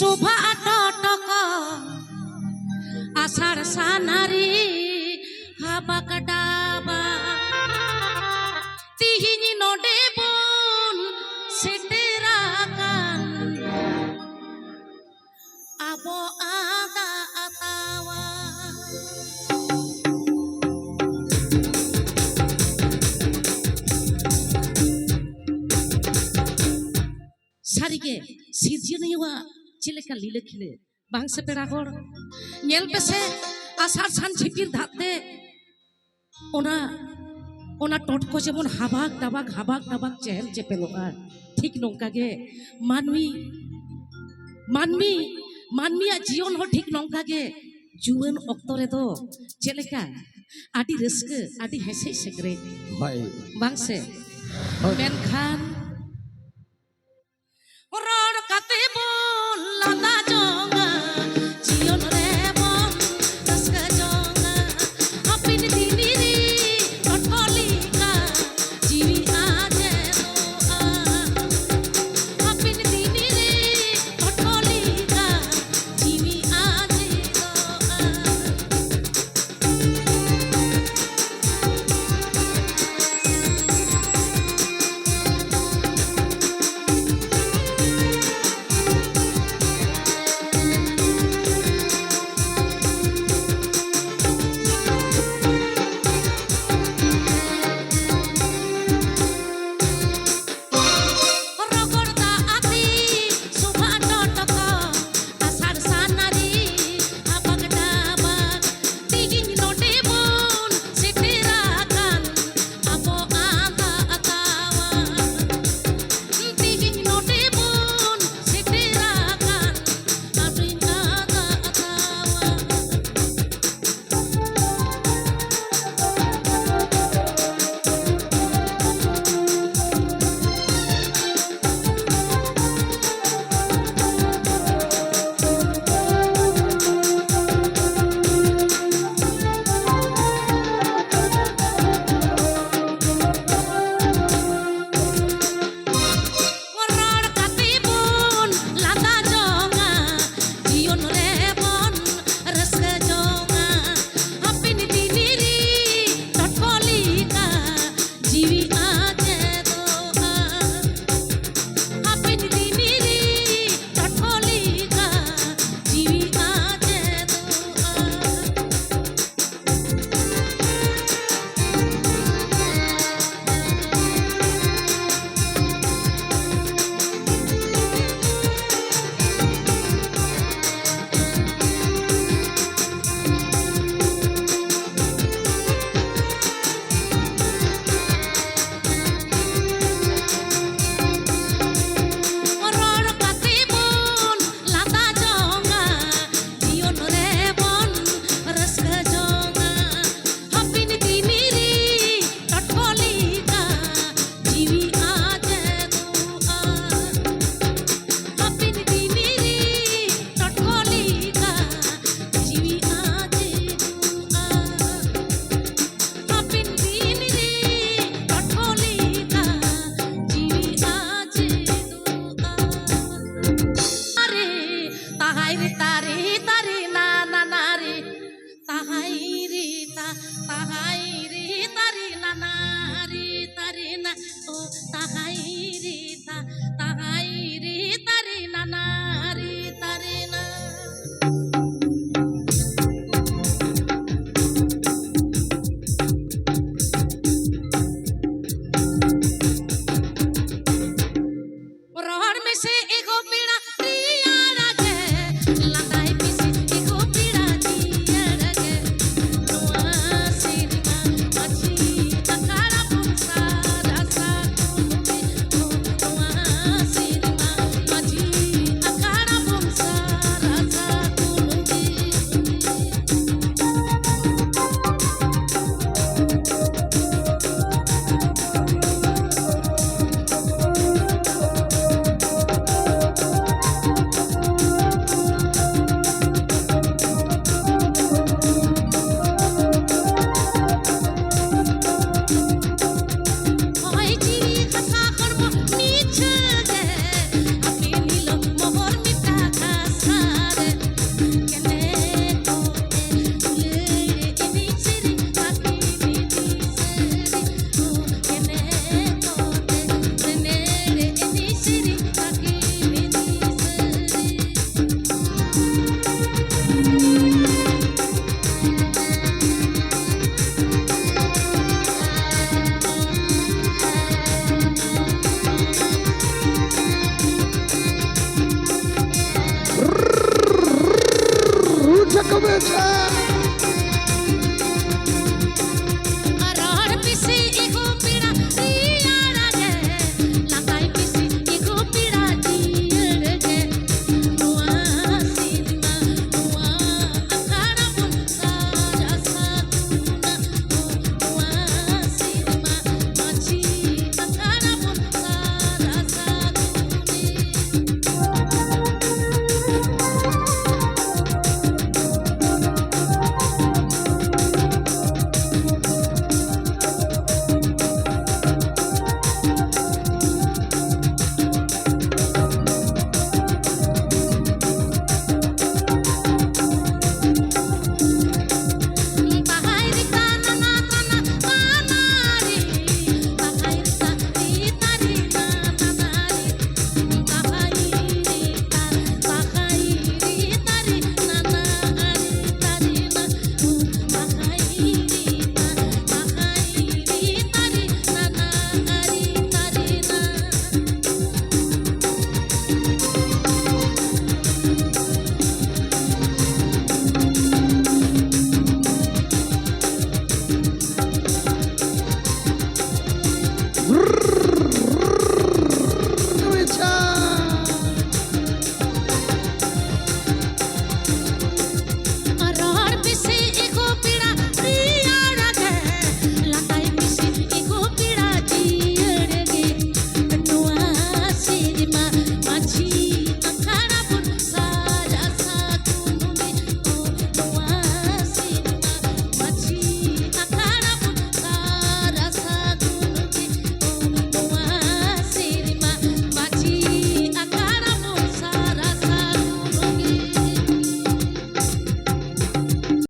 শোভা টক আষাঢ় সানারি হাবাক ডাবা। তিহিন নডে বন সেটেরা কান আবো আদা আতাওয়া। সারিকে সিজিয়ে নেওয়া ᱪᱮᱫ ᱞᱮᱠᱟ ᱞᱤᱞᱟᱹ ᱠᱷᱤᱞᱟᱹ ᱵᱟᱝ ᱥᱮ ᱯᱮᱲᱟ ᱦᱚᱲ ᱧᱮᱞ ᱯᱮᱥᱮ ᱟᱥᱟᱲ ᱥᱟᱱ ᱡᱷᱤᱯᱤᱨ ᱫᱟᱜ ᱛᱮ ᱚᱱᱟ ᱚᱱᱟ ᱴᱚᱴᱠᱚ ᱡᱮᱢᱚᱱ ᱦᱟᱵᱟᱠ ᱰᱟᱵᱟᱠ ᱦᱟᱵᱟᱠ ᱰᱟᱵᱟᱠ ᱪᱮᱦᱮᱞ ᱪᱮᱯᱮᱞᱚᱜᱼᱟ ᱴᱷᱤᱠ ᱱᱚᱝᱠᱟ ᱜᱮ ᱢᱟᱹᱱᱢᱤ ᱢᱟᱹᱱᱢᱤ ᱢᱟᱹᱱᱢᱤᱭᱟᱜ ᱡᱤᱭᱚᱱ ᱦᱚᱸ ᱴᱷᱤᱠ ᱱᱚᱝᱠᱟ ᱜᱮ ᱡᱩᱣᱟᱹᱱ ᱚᱠᱛᱚ ᱨᱮᱫᱚ ᱪᱮᱫ ᱞᱮᱠᱟ ᱟᱹᱰᱤ ᱨᱟᱹᱥᱠᱟᱹ ᱟᱹᱰᱤ ᱦᱮᱸᱥᱮᱡ ᱥᱮᱠᱨᱮᱡ হয় ᱵᱟᱝ ᱥᱮ ᱦᱳᱭ। ᱢᱮᱱᱠᱷᱟᱱ